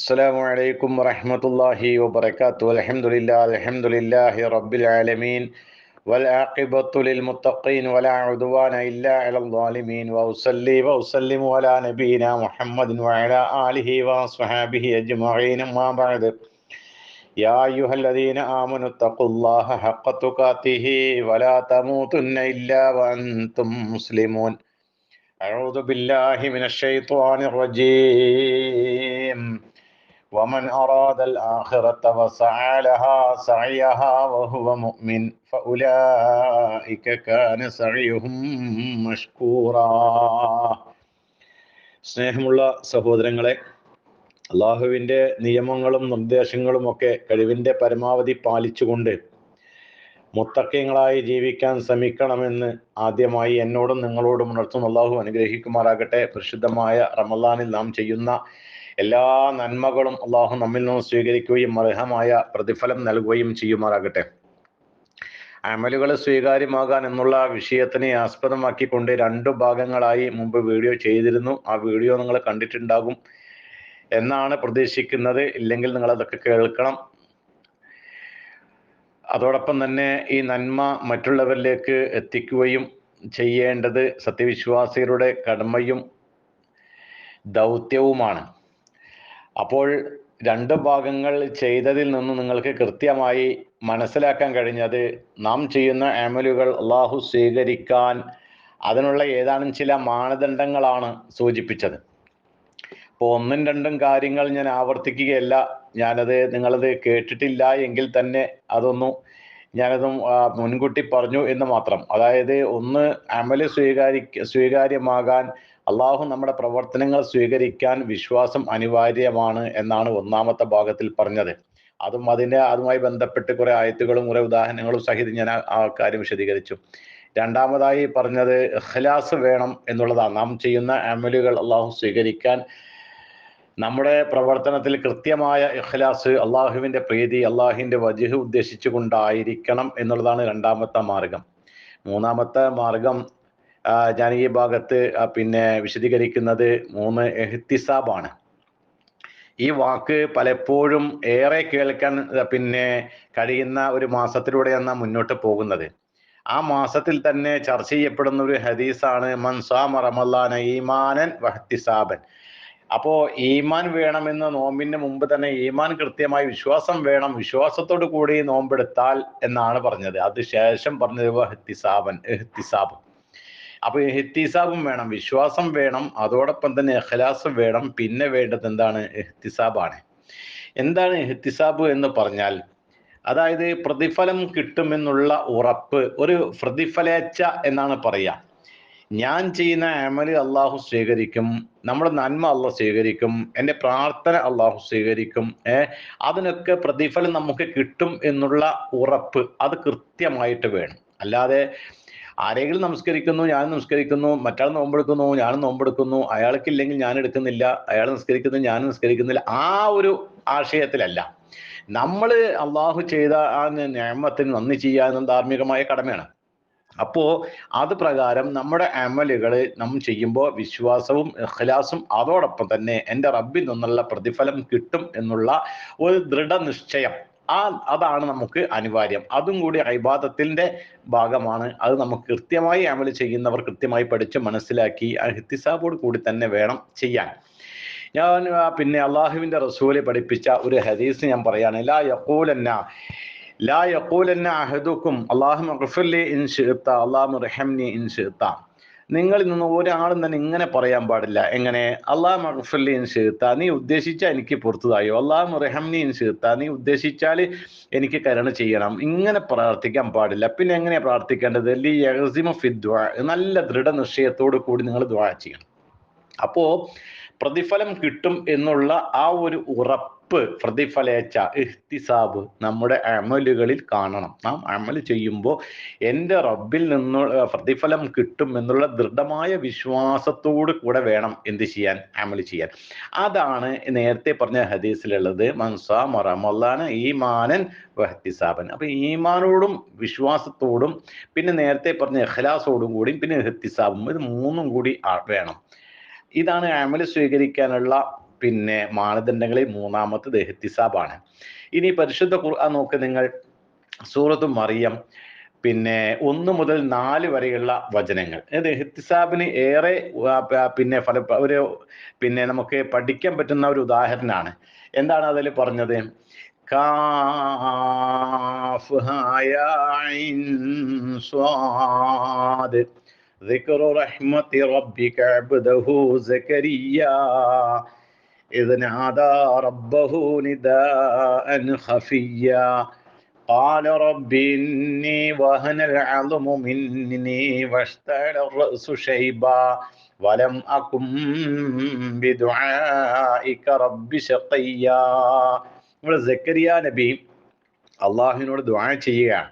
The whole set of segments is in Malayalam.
السلام عليكم ورحمة الله وبركاته الحمد لله الحمد لله رب العالمين والعاقبة للمتقين ولا عدوان إلا على الظالمين وأصلي وأسلم على نبينا محمد وعلى آله وصحابه أجمعين ما بعد يا أيها الذين آمنوا اتقوا الله حق تقاته ولا تموتن إلا وأنتم مسلمون أعوذ بالله من الشيطان الرجيم ومن أراد الآخرة وسعى لها سعيها وهو مؤمن فأولئك كان سعيهم مشكورا സ്നേഹമുള്ള സഹോദരങ്ങളെ അള്ളാഹുവിൻ്റെ നിയമങ്ങളും നിർദ്ദേശങ്ങളും ഒക്കെ കഴിവിൻ്റെ പരമാവധി പാലിച്ചുകൊണ്ട് മുത്തക്കങ്ങളായി ജീവിക്കാൻ ശ്രമിക്കണമെന്ന് ആദ്യമായി എന്നോടും നിങ്ങളോടും ഉണർത്തുന്ന അള്ളാഹു അനുഗ്രഹിക്കുമാറാകട്ടെ പരിശുദ്ധമായ റമദാനിൽ നാം ചെയ്യുന്ന എല്ലാ നന്മകളും അള്ളാഹു നമ്മിൽ നിന്ന് സ്വീകരിക്കുകയും അർഹമായ പ്രതിഫലം നൽകുകയും ചെയ്യുമാറാകട്ടെ. അമലുകൾ സ്വീകാര്യമാകാൻ എന്നുള്ള വിഷയത്തിനെ ആസ്പദമാക്കിക്കൊണ്ട് രണ്ട് ഭാഗങ്ങളായി മുമ്പ് വീഡിയോ ചെയ്തിരുന്നു. ആ വീഡിയോ നിങ്ങൾ കണ്ടിട്ടുണ്ടാകും എന്നാണ് പ്രതീക്ഷിക്കുന്നത്. ഇല്ലെങ്കിൽ നിങ്ങൾ അതൊക്കെ കേൾക്കണം. അതോടൊപ്പം തന്നെ ഈ നന്മ മറ്റുള്ളവരിലേക്ക് എത്തിക്കുകയും ചെയ്യേണ്ടത് സത്യവിശ്വാസികളുടെ കടമയും ദൗത്യവുമാണ്. അപ്പോൾ രണ്ട് ഭാഗങ്ങൾ ചെയ്തതിൽ നിന്ന് നിങ്ങൾക്ക് കൃത്യമായി മനസ്സിലാക്കാൻ കഴിഞ്ഞത് നാം ചെയ്യുന്ന ആമലുകൾ അള്ളാഹു സ്വീകരിക്കാൻ അതിനുള്ള ഏതാനും ചില മാനദണ്ഡങ്ങളാണ് സൂചിപ്പിച്ചത്. അപ്പോൾ ഒന്നും രണ്ടും കാര്യങ്ങൾ ഞാൻ ആവർത്തിക്കുകയല്ല. ഞാനത് നിങ്ങളത് കേട്ടിട്ടില്ല എങ്കിൽ തന്നെ അതൊന്നും ഞാനതും മുൻകൂട്ടി പറഞ്ഞു എന്ന് മാത്രം. അതായത് ഒന്ന് അമൽ സ്വീകാരി സ്വീകാര്യമാകാൻ അള്ളാഹു നമ്മുടെ പ്രവർത്തനങ്ങൾ സ്വീകരിക്കാൻ വിശ്വാസം അനിവാര്യമാണ് എന്നാണ് ഒന്നാമത്തെ ഭാഗത്തിൽ പറഞ്ഞത്. അതും അതിന്റെ അതുമായി ബന്ധപ്പെട്ട് കുറെ ആയത്തുകളും കുറെ ഉദാഹരണങ്ങളും സഹിതം ഞാൻ ആ കാര്യം വിശദീകരിച്ചു. രണ്ടാമതായി പറഞ്ഞത് ഇഖ്ലാസ് വേണം എന്നുള്ളതാണ്. നാം ചെയ്യുന്ന അമലുകൾ അള്ളാഹു സ്വീകരിക്കാൻ നമ്മുടെ പ്രവർത്തനത്തിൽ കൃത്യമായ ഇഖ്ലാസ് അള്ളാഹുവിന്റെ പ്രീതി അള്ളാഹുവിന്റെ വജുഹ് ഉദ്ദേശിച്ചുകൊണ്ടായിരിക്കണം എന്നുള്ളതാണ് രണ്ടാമത്തെ മാർഗം. മൂന്നാമത്തെ മാർഗം ഞാൻ ഈ ഭാഗത്ത് പിന്നെ വിശദീകരിക്കുന്നത് മൂന്ന് എഹ്തിസാബാണ്. ഈ വാക്ക് പലപ്പോഴും ഏറെ കേൾക്കാൻ പിന്നെ കഴിയുന്ന ഒരു മാസത്തിലൂടെയാണ് മുന്നോട്ട് പോകുന്നത്. ആ മാസത്തിൽ തന്നെ ചർച്ച ചെയ്യപ്പെടുന്ന ഒരു ഹദീസാണ് മൻസാമ റമല്ലാന ഈമാനൻ വഹ്തിസാബൻ അപ്പോ ഈമാൻ വേണമെന്ന് നോമ്പിന് മുമ്പ് തന്നെ ഈമാൻ കൃത്യമായി വിശ്വാസം വേണം വിശ്വാസത്തോടു കൂടി നോമ്പെടുത്താൽ എന്നാണ് പറഞ്ഞത്. അത് ശേഷം പറഞ്ഞത് എഹ്തിസാബൻ എഹ്തിസാബ്. അപ്പൊ എഹ്തിസാബും വേണം വിശ്വാസം വേണം അതോടൊപ്പം തന്നെ അഖലാസും വേണം പിന്നെ വേണ്ടത് എന്താണ്? എഹ്തിസാബാണ് എന്താണ് എഹ്തിസാബ് എന്ന് പറഞ്ഞാൽ അതായത് പ്രതിഫലം കിട്ടുമെന്നുള്ള ഉറപ്പ് ഒരു പ്രതിഫലേച്ഛ എന്നാണ് പറയുക ഞാൻ ചെയ്യുന്ന അമൽ അള്ളാഹു സ്വീകരിക്കും നമ്മുടെ നന്മ അള്ളാഹ് സ്വീകരിക്കും എന്റെ പ്രാർത്ഥന അള്ളാഹു സ്വീകരിക്കും ഏർ അതിനൊക്കെ പ്രതിഫലം നമുക്ക് കിട്ടും എന്നുള്ള ഉറപ്പ് അത് കൃത്യമായിട്ട് വേണം. അല്ലാതെ ആരെങ്കിലും നമസ്കരിക്കുന്നു ഞാൻ നമസ്കരിക്കുന്നു മറ്റാൾ നോമ്പെടുക്കുന്നു ഞാൻ നോമ്പെടുക്കുന്നു അയാൾക്കില്ലെങ്കിൽ ഞാൻ എടുക്കുന്നില്ല അയാൾ നിസ്കരിക്കുന്നു ഞാൻ നിസ്കരിക്കുന്നില്ല ആ ഒരു ആശയത്തിലല്ല. നമ്മൾ അള്ളാഹു ചെയ്ത ആ നിയമത്തിന് നന്ദി ചെയ്യുക എന്ന ധാർമ്മികമായ കടമയാണ്. അപ്പോ അത് പ്രകാരം നമ്മുടെ അമലുകൾ നാം ചെയ്യുമ്പോൾ വിശ്വാസവും ഇഖ്ലാസും അതോടൊപ്പം തന്നെ എന്റെ റബ്ബിൽ നിന്നുള്ള പ്രതിഫലം കിട്ടും എന്നുള്ള ഒരു ദൃഢനിശ്ചയം ആ അതാണ് നമുക്ക് അനിവാര്യം. അതും കൂടി അഭിബാധത്തിന്റെ ഭാഗമാണ്. അത് നമുക്ക് കൃത്യമായി അമൽ ചെയ്യുന്നവർ കൃത്യമായി പഠിച്ച് മനസ്സിലാക്കി ഹിത്തിസാബോട് കൂടി തന്നെ വേണം ചെയ്യാൻ. ഞാൻ പിന്നെ അള്ളാഹുവിന്റെ റസൂൽ പഠിപ്പിച്ച ഒരു ഹദീസ് ഞാൻ പറയാണ് ലാ യക്കൂലന്ന ലാ യക്കൂലന്ന അഹദുക്കും അള്ളാഹു മഗ്ഫിർലി ഇൻ ഷിഅ്ത അള്ളാഹു റഹംനി ഇൻ ഷിഅ്ത നിങ്ങളിൽ നിന്ന് ഒരാളും തന്നെ ഇങ്ങനെ പറയാൻ പാടില്ല. എങ്ങനെ? അള്ളാഹ് മഹഫുല്ലീൻ ഷിഅ്ത നീ ഉദ്ദേശിച്ചാൽ എനിക്ക് പുറത്തുതായോ? അള്ളാഹു റഹംനി ഷീത്ത നീ ഉദ്ദേശിച്ചാൽ എനിക്ക് കരുണ ചെയ്യണം. ഇങ്ങനെ പ്രാർത്ഥിക്കാൻ പാടില്ല. പിന്നെ എങ്ങനെയാ പ്രാർത്ഥിക്കേണ്ടത്? ലി യഗ്സിമു ഫി നല്ല ദൃഢനിശ്ചയത്തോടു കൂടി നിങ്ങൾ ദ്വാ ചെയ്യണം. അപ്പോ പ്രതിഫലം കിട്ടും എന്നുള്ള ആ ഒരു ഉറപ്പ് പ്രതിഫലേച്ച ഇഹ്തിസാബ് നമ്മുടെ അമലുകളിൽ കാണണം. നാം അമൽ ചെയ്യുമ്പോൾ എന്റെ റബ്ബിൽ നിന്നുള്ള പ്രതിഫലം കിട്ടും എന്നുള്ള ദൃഢമായ വിശ്വാസത്തോട് കൂടെ വേണം എന്ത് ചെയ്യാൻ? അമൽ ചെയ്യാൻ. അതാണ് നേരത്തെ പറഞ്ഞ ഹദീസിലുള്ളത് മൻസാ മറമല്ലാന ഈമാനൻ വഹത്തിസാബൻ അപ്പൊ ഈമാനോടും വിശ്വാസത്തോടും പിന്നെ നേരത്തെ പറഞ്ഞ ഇഖ്ലാസോടും കൂടിയും പിന്നെ ഇഹ്തിസാബും ഇത് മൂന്നും കൂടി വേണം. ഇതാണ് അമൽ സ്വീകരിക്കാനുള്ള പിന്നെ മാനദണ്ഡങ്ങളിൽ മൂന്നാമത്തത് എഹ്തിസാബാണ് ഇനി പരിശുദ്ധ ഖുർആൻ നോക്ക് നിങ്ങൾ സൂറത്ത് മറിയം പിന്നെ ഒന്ന് മുതൽ നാല് വരെയുള്ള വചനങ്ങൾ ഇത് എഹ്തിസാബിന് ഏറെ ആ, പ- പിന്നെ ഫല ഒരു പിന്നെ നമുക്ക് പഠിക്കാൻ പറ്റുന്ന ഒരു ഉദാഹരണമാണ് എന്താണ് അതിൽ പറഞ്ഞത് കാഫ് ഹാ യാ ഐൻ സ്വാദ് ذكر رحمة ربك عبده زكريا إذ نادى ربه نداء خفيا قال رب إني وهن العظم مني واشتعل الرأس شيبا ولم أكن بدعائك رب شقيا ഇവിടെ സക്കരിയ നബി അള്ളാഹുവിനോട് ദുആ ചെയ്യുകയാണ്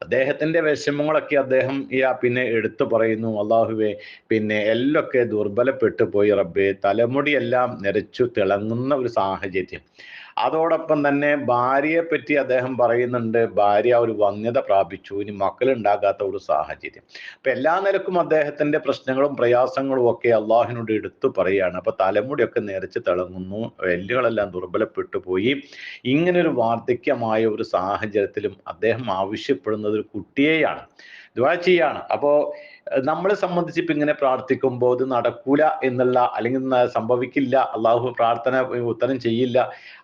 അദ്ദേഹത്തിന്റെ വിഷമങ്ങളൊക്കെ അദ്ദേഹം ആ പിന്നെ എടുത്തു പറയുന്നു. അള്ളാഹുവെ പിന്നെ എല്ലൊക്കെ ദുർബലപ്പെട്ടു പോയി റബ്ബെ. തലമുടിയെല്ലാം നിരച്ചു തിളങ്ങുന്ന ഒരു സാഹചര്യം. അതോടൊപ്പം തന്നെ ഭാര്യയെ പറ്റി അദ്ദേഹം പറയുന്നുണ്ട് ഭാര്യ ഒരു വന്യത പ്രാപിച്ചു. ഇനി മക്കളുണ്ടാകാത്ത ഒരു സാഹചര്യം. അപ്പൊ എല്ലാ നിലക്കും അദ്ദേഹത്തിന്റെ പ്രശ്നങ്ങളും പ്രയാസങ്ങളും ഒക്കെ അള്ളാഹിനോട് എടുത്തു പറയുകയാണ്. അപ്പൊ തലമുടിയൊക്കെ നിരച്ച് തിളങ്ങുന്നു എല്ലുകളെല്ലാം ദുർബലപ്പെട്ടു പോയി. ഇങ്ങനെ ഒരു വാർദ്ധക്യമായ ഒരു സാഹചര്യത്തിലും അദ്ദേഹം ആവശ്യപ്പെടുന്നത് ഒരു കുട്ടിയെയാണ്. ദുആ ചെയ്യാണ്. അപ്പോ ഏഹ് നമ്മളെ സംബന്ധിച്ച് ഇപ്പൊ ഇങ്ങനെ പ്രാർത്ഥിക്കുമ്പോൾ ഇത് നടക്കൂല എന്നുള്ള അല്ലെങ്കിൽ സംഭവിക്കില്ല അള്ളാഹു പ്രാർത്ഥന ഉത്തരം ചെയ്യില്ല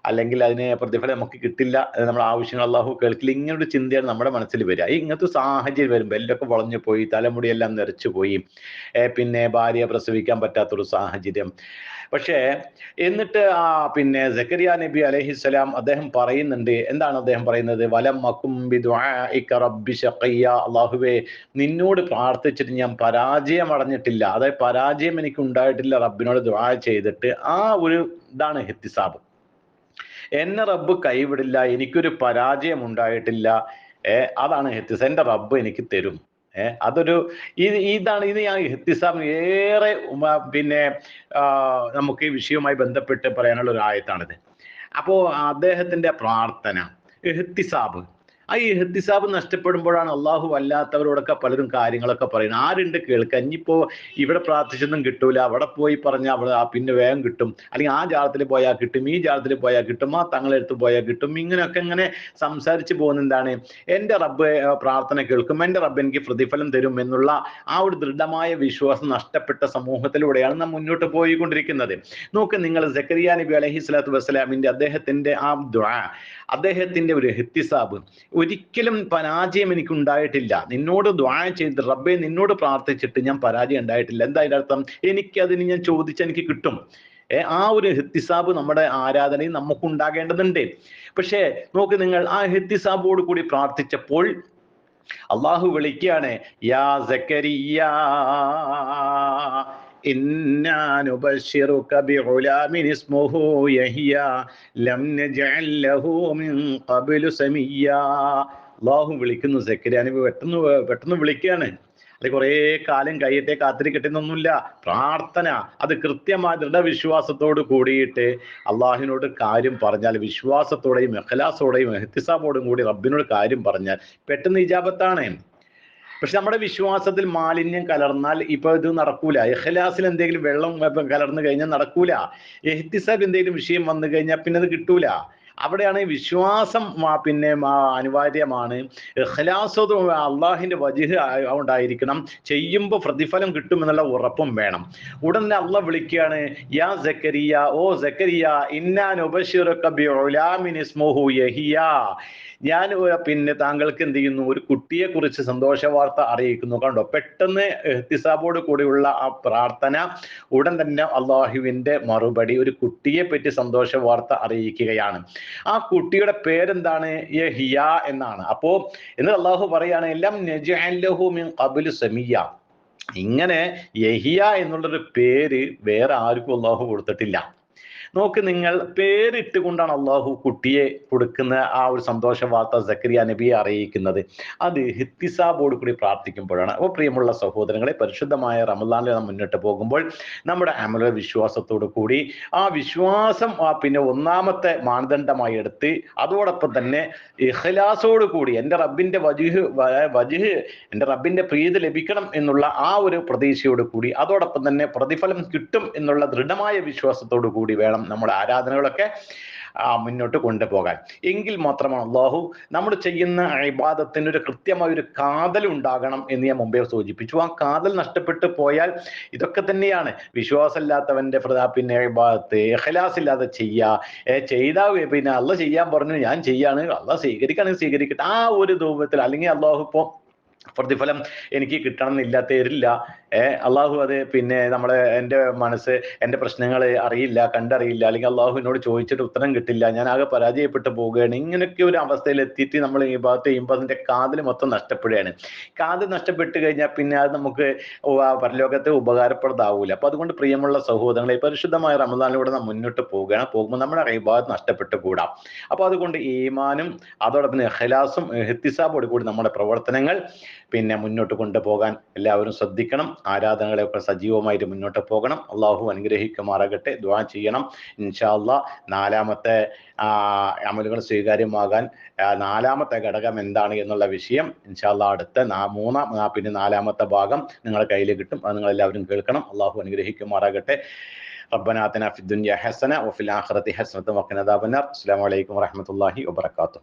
അല്ലെങ്കിൽ അതിന് പ്രതിഫലം നമുക്ക് കിട്ടില്ല നമ്മുടെ ആവശ്യങ്ങൾ അള്ളാഹു കേൾക്കില്ല ഇങ്ങനൊരു ചിന്തയാണ് നമ്മുടെ മനസ്സിൽ വരിക. ഇങ്ങനത്തെ സാഹചര്യം വരുമ്പോൾ എല്ലൊക്കെ വളഞ്ഞു പോയി തലമുടിയെല്ലാം നിറച്ചു പോയി പിന്നെ ഭാര്യ പ്രസവിക്കാൻ പറ്റാത്തൊരു സാഹചര്യം. പക്ഷേ എന്നിട്ട് ആ പിന്നെ സക്കരിയ നബി അലൈഹിസ്സലാം അദ്ദേഹം പറയുന്നുണ്ട് എന്താണ് അദ്ദേഹം പറയുന്നത്? വലം മക്കും അള്ളാഹുവേ നിന്നോട് പ്രാർത്ഥിച്ചിട്ട് ഞാൻ പരാജയം അടഞ്ഞിട്ടില്ല. അതായത് പരാജയം എനിക്ക് ഉണ്ടായിട്ടില്ല റബ്ബിനോട് ദുആ ചെയ്തിട്ട് ആ ഒരു ഇതാണ് ഹെത്തിസാബ്. എന്നെ റബ്ബ് കൈവിടില്ല എനിക്കൊരു പരാജയം ഉണ്ടായിട്ടില്ല. ഏ അതാണ് ഹെത്തിസ്. എന്റെ റബ്ബ് എനിക്ക് തരും. ഏർ അതൊരു ഇത് ഇതാണ് ഇത് ഞാൻ ഹെത്തിസാബ് ഏറെ പിന്നെ നമുക്ക് ഈ വിഷയവുമായി ബന്ധപ്പെട്ട് പറയാനുള്ള ഒരു ആയത്താണിത്. അപ്പോ അദ്ദേഹത്തിന്റെ പ്രാർത്ഥന എഹ്തിസാബ് ആ ഈ എഹ്തിസാബ് നഷ്ടപ്പെടുമ്പോഴാണ് അള്ളാഹു അല്ലാത്തവരോടൊക്കെ പലരും കാര്യങ്ങളൊക്കെ പറയുന്നത്. ആരുണ്ട് കേൾക്കുക ഇനിയിപ്പോ ഇവിടെ പ്രാർത്ഥിച്ചൊന്നും കിട്ടൂല. അവിടെ പോയി പറഞ്ഞാൽ അവിടെ പിന്നെ വേഗം കിട്ടും. അല്ലെങ്കിൽ ആ ജാലത്തിൽ പോയാൽ കിട്ടും ഈ ജാലത്തിൽ പോയാൽ കിട്ടും ആ തങ്ങളെടുത്ത് പോയാൽ കിട്ടും. ഇങ്ങനെയൊക്കെ ഇങ്ങനെ സംസാരിച്ച് പോകുന്ന എന്താണ്? എന്റെ റബ്ബ് പ്രാർത്ഥന കേൾക്കും. എന്റെ റബ്ബ് എനിക്ക് പ്രതിഫലം തരും എന്നുള്ള ആ ഒരു ദൃഢമായ വിശ്വാസം നഷ്ടപ്പെട്ട സമൂഹത്തിലൂടെയാണ് നാം മുന്നോട്ട് പോയിക്കൊണ്ടിരിക്കുന്നത്. നോക്ക് നിങ്ങൾ സക്കരിയ നബി അലഹി സ്വലാത്തു വസ്സലാമിന്റെ അദ്ദേഹത്തിന്റെ ആ അദ്ദേഹത്തിന്റെ ഒരു ഹെത്തിസാബ് ഒരിക്കലും പരാജയം എനിക്ക് ഉണ്ടായിട്ടില്ല നിന്നോട് ദ്വാ ചെയ്ത് റബ്ബെ നിന്നോട് പ്രാർത്ഥിച്ചിട്ട് ഞാൻ പരാജയം ഉണ്ടായിട്ടില്ല. എന്താ അതിന്റെ അർത്ഥം? എനിക്ക് എനിക്കതിന് ഞാൻ ചോദിച്ച എനിക്ക് കിട്ടും. ആ ഒരു ഹിത്തിസാബ് നമ്മുടെ ആരാധനയിൽ നമുക്കുണ്ടാകേണ്ടതുണ്ട്. പക്ഷേ നോക്ക് നിങ്ങൾ ആ ഹിത്തിസാബോട് കൂടി പ്രാർത്ഥിച്ചപ്പോൾ അള്ളാഹു വിളിക്കുകയാണ് യാ إنا نبشرك بغلام اسمه يحيى لم نجعل له من قبل سميا അള്ളാഹു വിളിക്കുന്നു സക്കരിയ നബി പെട്ടെന്ന് പെട്ടെന്ന് വിളിക്കുകയാണ് അത് കുറേ കാലം കഴിയട്ടെ കാത്തിരിക്കട്ടെ എന്നൊന്നുമില്ല പ്രാർത്ഥന അത് കൃത്യമായ ദൃഢവിശ്വാസത്തോട് കൂടിയിട്ട് അള്ളാഹിനോട് കാര്യം പറഞ്ഞാൽ വിശ്വാസത്തോടെയും എഹ്ലാസോടെയും എഹ്തിസാബോടും കൂടി റബ്ബിനോട് കാര്യം പറഞ്ഞാൽ പെട്ടെന്ന് ഇജാബത്താണ് പക്ഷെ നമ്മുടെ വിശ്വാസത്തിൽ മാലിന്യം കലർന്നാൽ ഇപ്പൊ ഇത് നടക്കൂല. ഇഖ്ലാസിൽ എന്തെങ്കിലും വെള്ളം കലർന്നു കഴിഞ്ഞാൽ നടക്കൂല. എഹ്തിസാബ് എന്തെങ്കിലും വിഷയം വന്നു കഴിഞ്ഞാൽ പിന്നെ അത് കിട്ടൂല. അവിടെയാണ് വിശ്വാസം പിന്നെ അനിവാര്യമാണ്. ഇഖ്ലാസതും അള്ളാഹിന്റെ വജിഹ് ഉണ്ടായിരിക്കണം. ചെയ്യുമ്പോൾ പ്രതിഫലം കിട്ടുമെന്നുള്ള ഉറപ്പും വേണം. ഉടൻ അള്ളാഹ് വിളിക്കുകയാണ് യാ ജക്കരിയ ഓ ജക്കരിയ ഇന്നാൻ യഹിയ. ഞാൻ പിന്നെ താങ്കൾക്ക് എന്ത് ചെയ്യുന്നു? ഒരു കുട്ടിയെ കുറിച്ച് സന്തോഷ വാർത്ത അറിയിക്കുന്നു. കണ്ടോ? പെട്ടെന്ന് എഹ്തിസാബോട് കൂടിയുള്ള ആ പ്രാർത്ഥന ഉടൻ തന്നെ അള്ളാഹുവിന്റെ മറുപടി ഒരു കുട്ടിയെ പറ്റി സന്തോഷ വാർത്ത അറിയിക്കുകയാണ്. ആ കുട്ടിയുടെ പേരെന്താണ്? യഹിയ എന്നാണ്. അപ്പോ എന്നിട്ട് അള്ളാഹു പറയാണ് എല്ലാം നജഅല്ലഹു മിൻ ഇങ്ങനെ യഹിയ എന്നുള്ളൊരു പേര് വേറെ ആർക്കും അള്ളാഹു കൊടുത്തിട്ടില്ല. നോക്ക് നിങ്ങൾ പേരിട്ട് കൊണ്ടാണ് അള്ളാഹു കുട്ടിയെ കൊടുക്കുന്ന ആ ഒരു സന്തോഷ വാർത്ത സക്രിയ നബിയെ അറിയിക്കുന്നത്. അത് ഹിത്തിസാബോട് കൂടി പ്രാർത്ഥിക്കുമ്പോഴാണ്. അപ്പോൾ പ്രിയമുള്ള സഹോദരങ്ങളെ പരിശുദ്ധമായ റമദാനിൽ നാം മുന്നോട്ട് പോകുമ്പോൾ നമ്മുടെ അമല വിശ്വാസത്തോടു കൂടി ആ വിശ്വാസം ആ പിന്നെ ഒന്നാമത്തെ മാനദണ്ഡമായി എടുത്ത് അതോടൊപ്പം തന്നെ ഇഖ്ലാസോട് കൂടി എന്റെ റബ്ബിന്റെ വജുഹ് വജുഹ് എന്റെ റബ്ബിന്റെ പ്രീതി ലഭിക്കണം എന്നുള്ള ആ ഒരു പ്രതീക്ഷയോട് കൂടി അതോടൊപ്പം തന്നെ പ്രതിഫലം കിട്ടും എന്നുള്ള ദൃഢമായ വിശ്വാസത്തോടു കൂടി വേണം നമ്മുടെ ആരാധനകളൊക്കെ മുന്നോട്ട് കൊണ്ടുപോകാൻ. എങ്കിൽ മാത്രമാണ് അള്ളാഹു നമ്മൾ ചെയ്യുന്ന ഇബാദത്തിന് ഒരു കൃത്യമായ ഒരു കാതൽ ഉണ്ടാകണം എന്ന് ഞാൻ മുമ്പേ സൂചിപ്പിച്ചു. ആ കാതൽ നഷ്ടപ്പെട്ടു പോയാൽ ഇതൊക്കെ തന്നെയാണ്. വിശ്വാസമില്ലാത്തവന്റെ പ്രതാ പിന്നെ ഇബാദത്ത് ഇഖലാസ് ഇല്ലാതെ ചെയ്യുക ഏ, ചെയ്താ പിന്നെ അള്ള ചെയ്യാൻ പറഞ്ഞു ഞാൻ ചെയ്യാണ്. അള്ള സ്വീകരിക്കുകയാണെങ്കിൽ സ്വീകരിക്കട്ടെ. ആ ഒരു രൂപത്തിൽ അല്ലെങ്കിൽ അള്ളാഹു ഇപ്പോ പ്രതിഫലം എനിക്ക് കിട്ടണം എന്നില്ല തരില്ല ഏഹ് അള്ളാഹു അത് പിന്നെ നമ്മളെ എന്റെ മനസ്സ് എന്റെ പ്രശ്നങ്ങൾ അറിയില്ല കണ്ടറിയില്ല അല്ലെങ്കിൽ അള്ളാഹു എന്നോട് ചോദിച്ചിട്ട് ഉത്തരം കിട്ടില്ല ഞാൻ ആകെ പരാജയപ്പെട്ട് പോവുകയാണ്. ഇങ്ങനെയൊക്കെ ഒരു അവസ്ഥയിൽ എത്തിയിട്ട് നമ്മൾ ഈ ഭാഗത്ത് ചെയ്യുമ്പോൾ അതിന്റെ കാതിൽ മൊത്തം നഷ്ടപ്പെടുകയാണ്. കാത് നഷ്ടപ്പെട്ട് കഴിഞ്ഞാൽ പിന്നെ അത് നമുക്ക് പരലോകത്തെ ഉപകാരപ്രദമാവൂല. അപ്പൊ അതുകൊണ്ട് പ്രിയമുള്ള സഹോദരങ്ങളെ പരിശുദ്ധമായ റമദാനിലൂടെ നാം മുന്നോട്ട് പോവുകയാണ്. പോകുമ്പോൾ നമ്മുടെ ഭാഗത്ത് നഷ്ടപ്പെട്ട് കൂടാം. അപ്പൊ അതുകൊണ്ട് ഈമാനും അതോടൊപ്പം ഹലാസും എഹ്തിസാബോട് കൂടി നമ്മുടെ പ്രവർത്തനങ്ങൾ പിന്നെ മുന്നോട്ട് കൊണ്ടുപോകാൻ എല്ലാവരും ശ്രദ്ധിക്കണം ആരാധനകളെയൊക്കെ സജീവമായിട്ട് മുന്നോട്ട് പോകണം അള്ളാഹു അനുഗ്രഹിക്കുമാറാകട്ടെ ദ്വാ ചെയ്യണം ഇൻഷാ അള്ളാ നാലാമത്തെ ആ, അമലുകൾ സ്വീകാര്യമാകാൻ ആ, നാലാമത്തെ ഘടകം എന്താണ് എന്നുള്ള വിഷയം ഇൻഷാ അള്ളാ അടുത്ത നാ- മൂന്നാം ആ, പിന്നെ നാലാമത്തെ ഭാഗം നിങ്ങളുടെ കയ്യിൽ കിട്ടും അത് നിങ്ങൾ എല്ലാവരും കേൾക്കണം അള്ളാഹു അനുഗ്രഹിക്കുമാറാകട്ടെ ربنا آتنا في الدنيا حسنة وفي الآخرة حسنة وقنا عذاب النار السلام عليكم ورحمة الله وبركاته